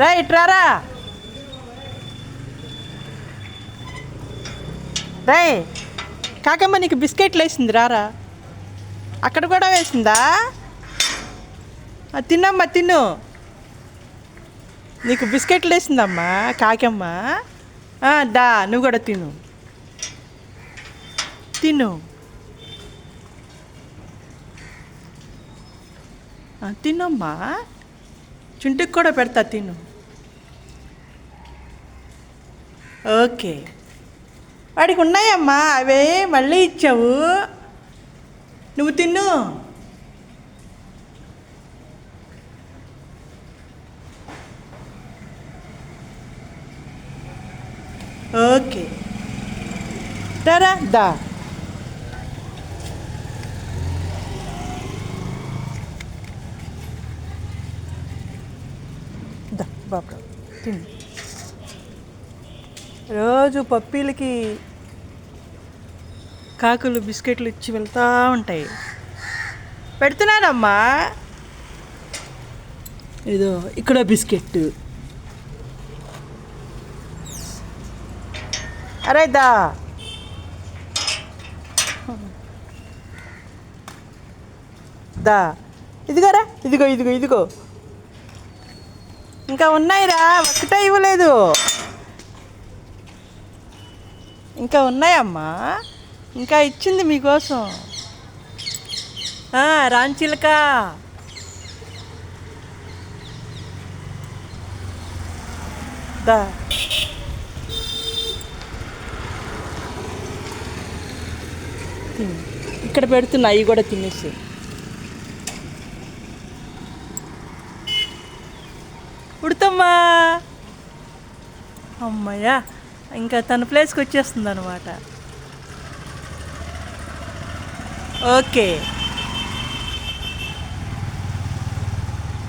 రా ఇట్రారా రై కాకమ్మ నీకు బిస్కెట్లు వేసింది రారా. అక్కడ కూడా వేసిందా? తిన్నమ్మా తిను నీకు బిస్కెట్లు వేసిందమ్మా కాకమ్మ. దా నువ్వు కూడా తిను. తిను. తిన్నమ్మా. చుంటికి కూడా పెడతా తిను. ఓకే. వాడికి ఉన్నాయమ్మా అవే మళ్ళీ ఇచ్చావు. నువ్వు తిన్ను ఓకే. దా. బాబు తిను. రోజు పప్పీలకి కాకులు బిస్కెట్లు ఇచ్చి వెళ్తూ ఉంటాయి. పెడుతున్నానమ్మా. ఇదో ఇక్కడ బిస్కెట్ అరే దా. దా. ఇదిగోరా ఇదిగో ఇదిగో ఇదిగో. ఇంకా ఉన్నాయిరా ఒక్కటే ఇవ్వలేదు. ఇంకా ఉన్నాయమ్మా. ఇంకా ఇచ్చింది మీకోసం. రాంచిలక. దా. ఇక్కడ పెడుతున్నా అవి కూడా తినేసి ఉడతమ్మా అమ్మయ్యా ఇంకా తన ప్లేస్కి వచ్చేస్తుంది అనమాట ఓకే.